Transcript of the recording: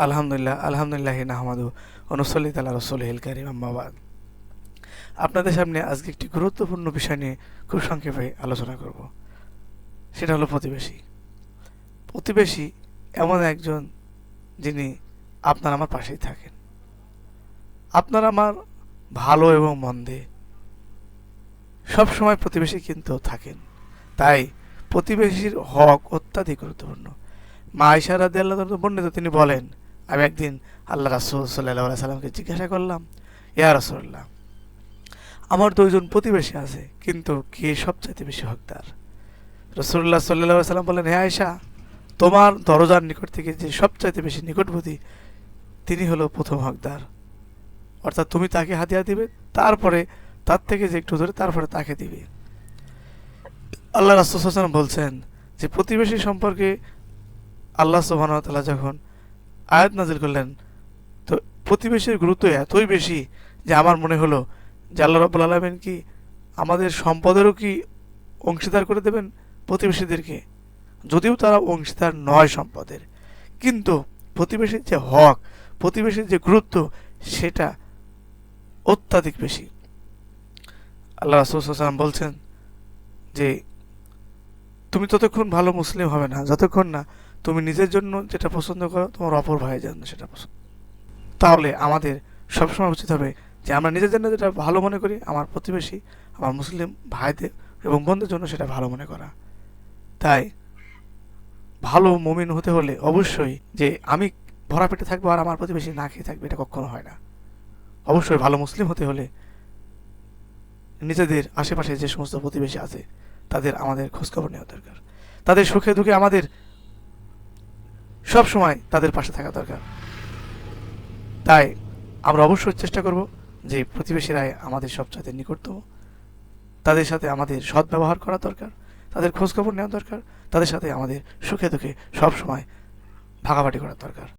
আলহামদুলিল্লাহ আলহামদুলিল্লাহ নাহমাদু অনুসল্লি তালা রসুল হিল কারিম আম্মাবাদ আপনাদের সামনে আজকে একটি গুরুত্বপূর্ণ বিষয় নিয়ে খুব সংক্ষেপে আলোচনা করব। সেটা হলো প্রতিবেশী। প্রতিবেশী এমন একজন যিনি আপনার আমার পাশেই থাকেন। আপনার আমার ভালো এবং মন্দে। সব সময় প্রতিবেশী কিন্তু থাকেন। তাই প্রতিবেশীর হক অত্যাধিক গুরুত্বপূর্ণ। মা ইশারা আল্লাহ বর্ণিত তিনি বলেন আমি একদিন আল্লাহ রাসুল সাল্লাহ সাল্লামকে জিজ্ঞাসা করলাম, ইয়া রাসুল্লাহ আমার দুইজন প্রতিবেশী আছে, কিন্তু কে সবচাইতে বেশি হকদার? রসুল্লাহ সাল্লাহ সাল্লাম বললেন, হে আয়সা তোমার দরজার নিকট থেকে যে সবচাইতে বেশি নিকটবর্তী, তিনি হলো প্রথম হকদার। অর্থাৎ তুমি তাকে হাতিয়া দিবে, তারপরে তার থেকে যে একটু ধরে তারপরে তাকে দিবে। আল্লাহ রাসুল বলছেন যে, প্রতিবেশী সম্পর্কে আল্লাহ সুবাহতাল্লাহ যখন আয়াত নাজিল করলেন। তো প্রতিবেশীর গুরুত্ব এতই বেশি যে আমার মনে হলো যে আল্লাহ রব্বুল আলমেন কি আমাদের সম্পদেরও কি অংশীদার করে দেবেন প্রতিবেশীদেরকে? যদিও তারা অংশীদার নয় সম্পদের। কিন্তু প্রতিবেশীর যে হক, প্রতিবেশীর যে গুরুত্ব, সেটা অত্যাধিক বেশি। আল্লাহ রাসুলাম বলছেন যে, তুমি ততক্ষণ ভালো মুসলিম হবে না, যতক্ষণ না তুমি নিজের জন্য যেটা পছন্দ করো, তোমার অপর ভাইয়ের জন্য সেটা পছন্দ। তাহলে আমাদের সবসময় উচিত হবে যে আমরা নিজের জন্য যেটা ভালো মনে করি, আমার প্রতিবেশী, আমার মুসলিম ভাইদের এবং বোনদের জন্য সেটা ভালো মনে করা। তাই ভালো মমিন হতে হলে অবশ্যই যে আমি ভরা পেটে থাকব আর আমার প্রতিবেশী না খেয়ে থাকবে, এটা কখনো হয় না। অবশ্যই ভালো মুসলিম হতে হলে নিজেদের আশেপাশে যে সমস্ত প্রতিবেশী আছে, তাদের আমাদের খোঁজখবর নেওয়া দরকার। তাদের সুখে দুঃখে আমাদের সব সময় তাদের পাশে থাকা দরকার। তাই আমরা অবশ্যই চেষ্টা করব যে প্রতিবেশীরাই আমাদের সবচাইতে নিকটতম। তাদের সাথে আমাদের সৎ ব্যবহার করা দরকার, তাদের খোঁজখবর নেওয়া দরকার, তাদের সাথে আমাদের সুখে দুঃখে সব সময় ভাগাভাগি করা দরকার।